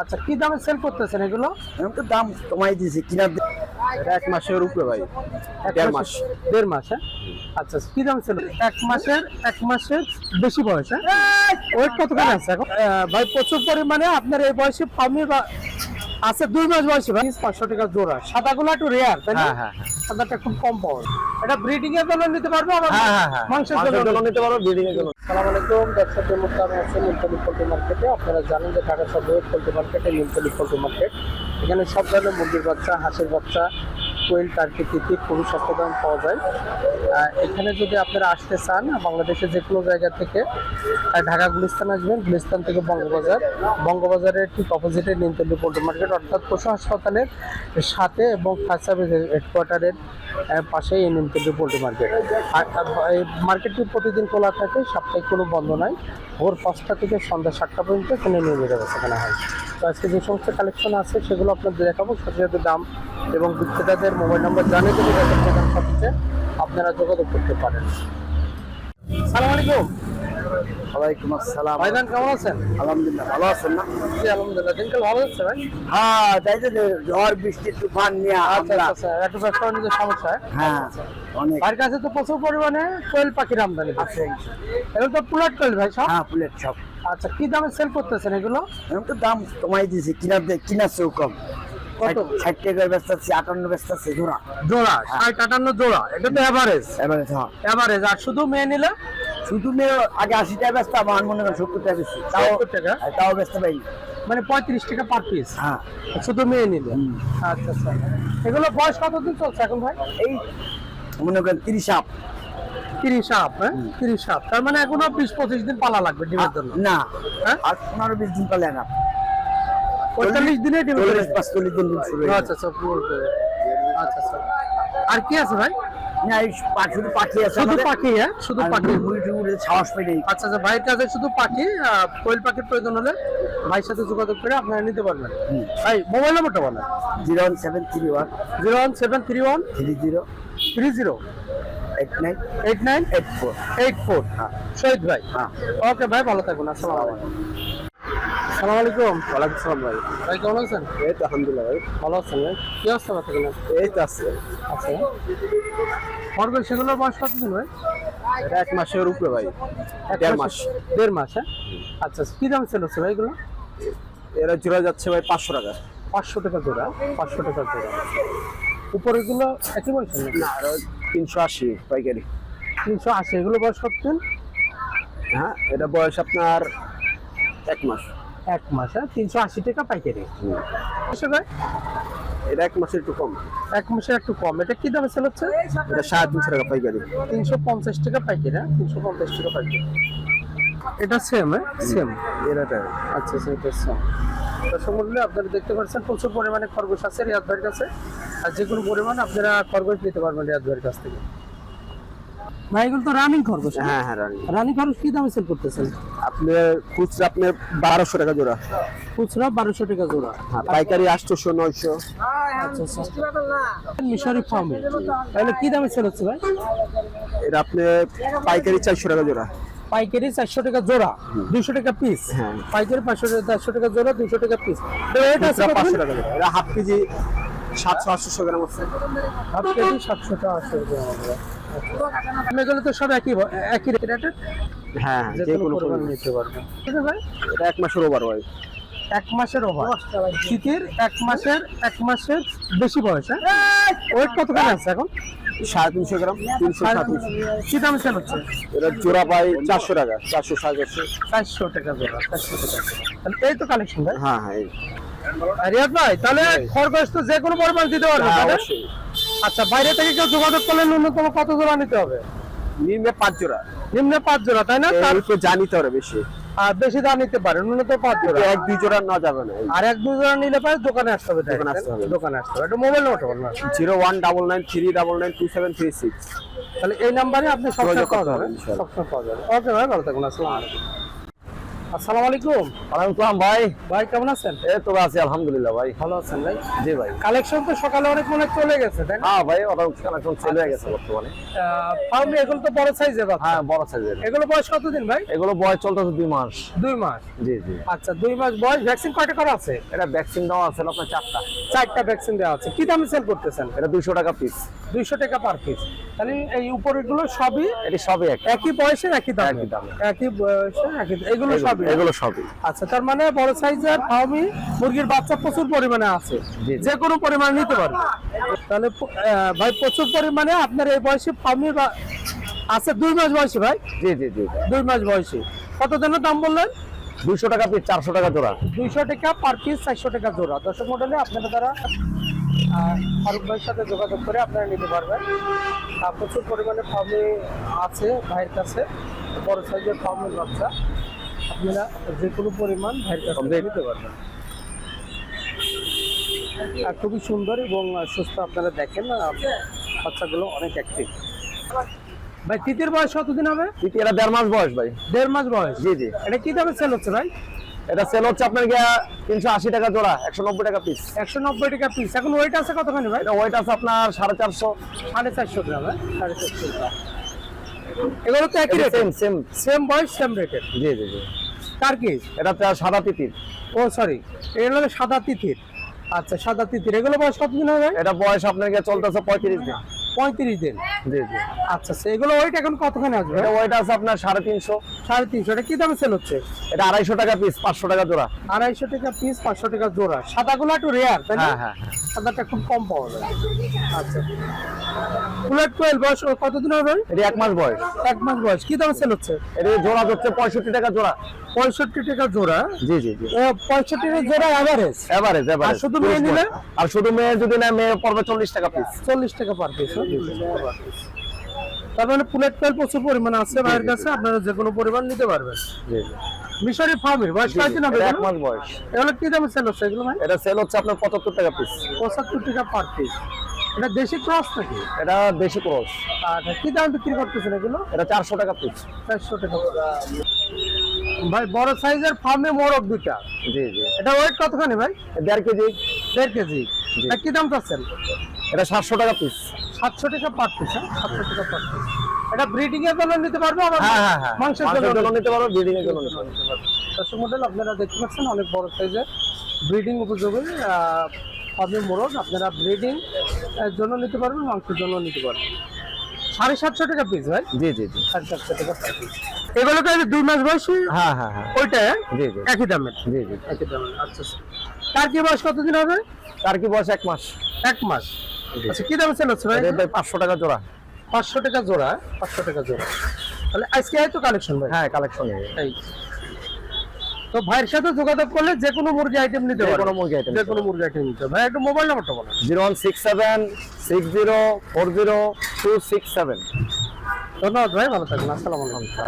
আচ্ছা কি দামে সেল করতেছেন এগুলো? তো দাম কমাই দিয়েছে কিনার এক মাসের উপরে ভাই। দেড় মাস। দেড় মাস হ্যাঁ? আচ্ছা কি দাম সেল এক মাসের এক মাসের বেশি বয়স হ্যাঁ? ওয়েট কতখানি আছে এখন? ভাই প্রচুর পরিমাণে আপনার এই বয়সে ফার্মি বা আছে দুই মাস বয়সে ভাই। পাঁচশো টাকা জোড়া। সাদাগুলো একটু রেয়ার তাই না? হ্যাঁ, হ্যাঁ, হ্যাঁ। সাদাটা খুব কম পাওয়া। এটা ব্রিডিং এর জন্য নিতে পারব আবার মাংসের জন্য নিতে পারো ব্রিডিং এর জন্য সালাম আলাইকুম দর্শকদের মধ্যে আমি আছি নীলতলি পোল্ট্রি মার্কেটে। আপনারা জানেন যে ঢাকা শহরের পোল্ট্রি মার্কেটে নীলতলি পোল্ট্রি মার্কেট। এখানে সব ধরনের মুরগির বাচ্চা, হাঁসের বাচ্চা, কোয়েল, টার্কি, তিতি, খুবই সস্তা পাওয়া যায়। এখানে যদি আপনারা আসতে চান, বাংলাদেশের যে কোনো জায়গা থেকে ঢাকা গুলিস্তান আসবেন, গুলিস্তান থেকে বঙ্গবাজার। বঙ্গবাজারের ঠিক অপোজিটে নীলতলি পোল্ট্রি মার্কেট, অর্থাৎ পশু হাসপাতালের সাথে এবং ফায়ার সার্ভিস হেডকোয়ার্টারের পাশেই এন এম কেন্দ্রীয় পোল্ট্রি মার্কেট। আর মার্কেটটি প্রতিদিন খোলা থাকে, সাপ্তাহিক কোনো বন্ধ নাই। ভোর পাঁচটা থেকে সন্ধ্যা সাতটা পর্যন্ত এখানে নিয়মিত ব্যবস্থা কেনা হয়। তো আজকে যে সমস্ত কালেকশন আছে, সেগুলো আপনাদের দেখাবো। সাথে দাম এবং বিক্রেতাদের মোবাইল নম্বর জানিয়ে দেবো, যাতে আপনারা যোগাযোগ করতে পারেন। সালাম আলাইকুম। ওয়ালাইকুম আসসালাম। কেমন আছেন? আলহামদুলিল্লাহ ভালো আছেন না? জি আলহামদুলিল্লাহ দিনকাল ভালো যাচ্ছে ভাই। হ্যাঁ তাই তো ঝড় বৃষ্টি তুফান নিয়ে আচ্ছা আচ্ছা একটু ব্যবসা বাণিজ্যের সমস্যা হ্যাঁ। অনেক। ভাইয়ের কাছে তো প্রচুর পরিমাণে কোয়েল পাখির আমদানি। আছে। এগুলো তো পুলাট কোয়েল ভাই সব? হ্যাঁ প্লেট সব। আচ্ছা কি দামে সেল করতেছেন এগুলো? এখন তো দাম কমাই দিয়েছে কিনার দে- কিনার চেয়েও কম। কত? ষাট- ষাট টাকার ব্যস্ত আছে আটান্ন ব্যস্ত আছে জোড়া। জোড়া ষাট আটান্ন জোড়া এটা তো অ্যাভারেজ হ্যাঁ। অ্যাভারেজ আর শুধু মেয়ে নিলে? শুধু মেয়ে আগে আশি টাকা ব্যস্ত আমার মনে করেন সত্তর টাকা বেশি। তাও টাকা? তাও ব্যস্ত পাই মানে পঁয়ত্রিশ টাকা পার পিস হ্যাঁ। শুধু মেয়ে নিলে? আচ্ছা আচ্ছা। এগুলো বয়স কতদিন চলছে এখন ভাই? এই মনে করেন তিরিশ আপ। তিরিশ আপ হ্যাঁ? তিরিশ আপ। তার মানে এখনও বিশ পঁচিশ দিন পালা লাগবে ডিমের জন্য? না। হ্যাঁ? আর পনেরো বিশ দিন পালে না। পঁয়তাল্লিশ দিনে ডিম চল্লিশ পাঁচচল্লিশ দিন হয়ে আচ্ছা আচ্ছা। আচ্ছা আচ্ছা। আর কি আছে ভাই? না শুধু পাখি আছে শুধু পাখি হ্যাঁ? শুধু পাখি। মুড়ি আচ্ছা আচ্ছা ভাইয়ের কাছে শুধু পাখি কোয়েল পাখির প্রয়োজন হলে ভাইয়ের সাথে যোগাযোগ করে আপনারা নিতে পারবেন। ভাই মোবাইল নাম্বারটা বলেন। Zero one seven three one zero one seven three one three zero three zero eight nine eight four. Eight four. Shahid ভাই। হ্যাঁ। ওকে ভাই ভালো থাকুন। আসসালামু সালাম আলাইকুম। ওয়ালাইকুম আসসালাম ভাই। ভাই কেমন আছেন? এই তো আলহামদুলিল্লাহ ভাই। ভালো আছেন ভাই? কি অবস্থা ব্যথা এই তো আছে। আচ্ছা। খরগোশ সেগুলোর বয়স কতদিন ভাই? এটা এক মাসের উপরে ভাই। দেড় মাস। দেড় মাস হ্যাঁ? আচ্ছা কি দাম ছিল ভাই এগুলো? এরা জোড়া যাচ্ছে ভাই পাঁচশো টাকা। পাঁচশো টাকা জোড়া পাঁচশো টাকা জোড়া। উপরেগুলো একই নাকি? না তিনশো আশি পাইকারি। তিনশো আশি এগুলো বয়স কতদিন হ্যাঁ এটা বয়স আপনার এক মাস। এক মাস হ্যাঁ তিনশো আশি টাকা পাইকারি। এটা এক মাসের একটু কম। এক মাসের একটু কম। এটা কি দামে সেল হচ্ছে? এটা সাড়ে তিনশো টাকা পাইকারি। তিনশো পঞ্চাশ টাকা পাইকারি হ্যাঁ? তিনশো পঞ্চাশ টাকা পাইকারি। এটা সেম হ্যাঁ? সেম এরাটা আচ্ছা এটা সেম মন্ডলী আপনারা দেখতে পাচ্ছেন প্রচুর পরিমাণে খরগোশ আছে রিয়াদ ভাইয়ের কাছে। আর যে কোনো পরিমাণ আপনারা খরগোশ নিতে পারবেন রিয়াদ ভাইয়ের কাছ থেকে। ভাই এগুলো তো রানিং খরগোশ। হ্যাঁ হ্যাঁ রানি রানিং খরগোশ কি দামে সেল করতেছেন? আপনার খুচরা আপনার বারোশো টাকা জোড়া। খুচরা বারোশো টাকা জোড়া। হ্যাঁ পাইকারি আটশোশো নয়শো। আচ্ছা আচ্ছা। মিশরি ফার্মে তাহলে কি দামে সেল হচ্ছে ভাই? এটা আপনার পাইকারি চারশো টাকা জোড়া। পাইকারি চারশো টাকা জোড়া দুশো টাকা পিস হ্যাঁ। পাইকারি পাঁচশো টাকা চারশো টাকা জোড়া দুশো টাকা পিস এটা? পাঁচশো টাকা এটা হাফ কেজি সাতশো আটশো গ্রাম আছে। হাফ কেজি সাতশো টাকা আটশো গ্রাম। আচ্ছা। এগুলো তো সব একই একই রেটের? হ্যাঁ যে কোনো। নিতে পারবে। ঠিক আছে এটা এক মাসের ওভার ভাই এক মাসের ওভার? শীতের এক মাসের এক মাসের বেশি বয়স হ্যাঁ? ওয়েট কতখানি আছে এখন? সাড়ে তিনশো গ্রাম তিনশো সাড়ে তিনশো। কি দাম সেল হচ্ছে? এটা জোড়া পাই চারশো টাকা চারশো সাড়ে চারশো। চারশো টাকা জোড়া চারশো টাকা এই তো কালেকশন ভাই। হ্যাঁ হ্যাঁ রিয়াদ ভাই তাহলে খরগোশ তো যে কোনো পরিমাণ দিতে পারবে হ্যাঁ, আচ্ছা বাইরে থেকে কেউ যোগাযোগ করলে ন্যূনতম কত জোড়া নিতে হবে? নিম্নে পাঁচ জোড়া। নিম্নে পাঁচ জোড়া তাই না তার তো জানিতে হবে বেশি। আর বেশি দাম নিতে পারে ন্যূনতম পাঁচ জোড়া। এক দুই জোড়া না যাবে না। আর এক দু জোড়া নিলে পারে দোকানে আসতে হবে দোকানে আসতে হবে। দোকানে আসতে হবে। এটা মোবাইল নাম্বার বলুন zero one double nine three double nine two seven three six. তাহলে এই নাম্বারে আপনি সবসময় পাওয়া যাবে। সবসময় পাওয়া যাবে। ওকে ভাই ভালো থাকুন আসসালামু আলাইকুম। আসসালামু আলাইকুম। ওয়ালাইকুম আসসালাম ভাই। ভাই কেমন আছেন? এই তো আছি আলহামদুলিল্লাহ ভাই। ভালো আছেন ভাই? জি ভাই। কালেকশন তো সকালে অনেক মনে চলে গেছে তাই না? হ্যাঁ ভাই ওটা কানেকশন সেল গেছে বর্তমানে। ফার্মে এগুলো তো বড় সাইজের হ্যাঁ বড় সাইজের এগুলো বয়স কতদিন ভাই? এগুলো বয়স চলতেছে দুই মাস। দুই মাস? জি জি। আচ্ছা দুই মাস বয়স। ভ্যাকসিন কয়টা করা আছে? এটা ভ্যাকসিন দেওয়া আছে আপনার চারটা। চারটা ভ্যাকসিন দেওয়া আছে। কি দামে সেল করতেছেন? এটা দুইশো টাকা পিস দুইশো টাকা পার পিস তাহলে এই উপরেগুলো সবই এটি সবই এক একই বয়সের একই দাম? একই দামে। একই বয়সের একই এগুলো সবই? এগুলো সবই। আচ্ছা তার মানে বড় সাইজের ফার্মি মুরগির বাচ্চা প্রচুর পরিমাণে আছে। যে কোনো পরিমাণ নিতে পারবে। তাহলে ভাই প্রচুর পরিমাণে আপনার এই বয়সে ফার্মি আছে দুই মাস বয়সী ভাই? জি জি জি। দুই মাস বয়সী। কত জনের দাম বললেন? দুইশো টাকা পিস চারশো টাকা জোড়া। দুইশো টাকা পার পিস চারশো টাকা জোড়া। দর্শক মডেলে আপনারা দ্বারা ফারুক ভাইয়ের সাথে যোগাযোগ করে আপনারা নিতে পারবেন। প্রচুর পরিমাণে ফার্মে আছে ভাইয়ের কাছে বড় সাইজের ফার্মের বাচ্চা। আপনারা যে কোনো পরিমাণ. নিতে পারবেন আর খুবই সুন্দর এবং সুস্থ আপনারা দেখেন বাচ্চাগুলো অনেক অ্যাক্টিভ ভাই তৃতীয় বয়স কতদিন হবে? তৃতীয় এটা দেড় মাস বয়স ভাই। দেড় মাস বয়স? জি জি। এটা কি দামে সেল হচ্ছে ভাই? এটা সেল হচ্ছে আপনার গিয়া তিনশো আশি টাকা জোড়া একশো নব্বই টাকা পিস একশো নব্বই টাকা পিস এখন ওয়েট আছে কতখানি ভাই? ওয়েট আছে আপনার সাড়ে চারশো। সাড়ে চারশো গ্রাম? সাড়ে চারশো গ্রাম এগুলো তো একই রেট সেম সেম সেম বয়স সেম রেটের জি জি জি। কার কি? এটা তো সাদা তিতির। ও সরি এগুলো সাদা তিথির আচ্ছা সাদা তিথির এগুলো বয়স কতদিন হবে? এটা বয়স আপনার চলতেছে পঁয়ত্রিশ দিন। পঁয়ত্রিশ দিন। জি জি। আচ্ছা আচ্ছা এগুলো ওয়েট এখন কতখানি আসবে? ওয়েট আছে আপনার সাড়ে তিনশো। সাড়ে তিনশো এটা কি দামে সেল হচ্ছে? এটা আড়াইশো টাকা পিস পাঁচশো টাকা জোড়া। আড়াইশো টাকা পিস পাঁচশো টাকা জোড়া। সাদাগুলো একটু রেয়ার তাই না? হ্যাঁ হ্যাঁ হ্যাঁ। সাদাটা খুব কম পাওয়া যায়। আচ্ছা। বুলেট কোয়েল বয়স কতদিন হবে? এটা এক মাস বয়স। এক মাস বয়স। কি দামে সেল হচ্ছে? এটা জোড়া হচ্ছে পঁয়ষট্টি টাকা জোড়া। পঁয়ষট্টি টাকা জোড়া। জি জি জি। পঁয়ষট্টি টাকা জোড়া অ্যাভারেজ এভারেজ এভারেজ শুধু মেয়ে নিলে? আর শুধু মেয়ে যদি না মেয়ে পড়বে চল্লিশ টাকা পিস চল্লিশ টাকা পার পিস তার মানে পুলেট তেল প্রচুর পরিমাণে আছে ভাইয়ের কাছে আপনারা যে কোনো পরিমাণ নিতে পারবেন। জি জি। মিশরি ফার্মের বয়স কয়েকদিন হবে এক? মাস বয়স। এগুলো কি দামে সেল হচ্ছে এগুলো ভাই? এটা সেল হচ্ছে আপনার পঁচাত্তর টাকা পিস পঁচাত্তর টাকা পার পিস এটা দেশি ক্রস নাকি? এটা দেশি ক্রস। আর কি দাম বিক্রি করতেছেন এগুলো? এটা চারশো টাকা পিস চারশো টাকা। ভাই বড় সাইজের ফার্মে মোরগ দুটা জি জি। এটা ওয়েট কতখানি ভাই? দেড় কেজি। দেড় কেজি। কি দাম চাচ্ছেন? এটা সাতশো টাকা পিস সাতশো টাকা পার পিস হ্যাঁ? সাতশো টাকা পার পিস এটা ব্রিডিং এর জন্য নিতে পারবে আবার হ্যাঁ হ্যাঁ হ্যাঁ। মাংসের জন্য নিতে পারো ব্রিডিং এর জন্য নিতে পারো দর্শক মডেল আপনারা দেখতে পাচ্ছেন অনেক বড় সাইজের ব্রিডিং উপযোগী ফার্মি মোরগ। আপনারা ব্রিডিং জন্য নিতে পারবেন মাংসের জন্য নিতে পারবেন। সাড়ে সাতশো টাকা পিস ভাই? জি জি জি। সাড়ে সাতশো টাকা পিস এগুলো তো দুই মাস বয়সী? হ্যাঁ হ্যাঁ হ্যাঁ। ওইটা জি জি। একই দামের। জি জি একই দামের আচ্ছা আচ্ছা। তার কি বয়স কতদিন হবে? তার কি বয়স এক মাস। এক মাস। আচ্ছা কি দামে সেল হচ্ছে ভাই? ভাই পাঁচশো টাকা জোড়া। পাঁচশো টাকা জোড়া পাঁচশো টাকা জোড়া। তাহলে আজকে হয়তো কালেকশন ভাই? হ্যাঁ কালেকশন এই। তো ভাইয়ের সাথে যোগাযোগ করলে যে কোনো মুরগি আইটেম নিতে পারবে কোনো মুরগি আইটেম যে কোনো মুরগি আইটেম নিতে ভাই একটু মোবাইল নাম্বারটা বলেন zero one six seven six zero four zero two six seven. ধন্যবাদ ভাই ভালো থাকবেন। আসসালামু আলাইকুম।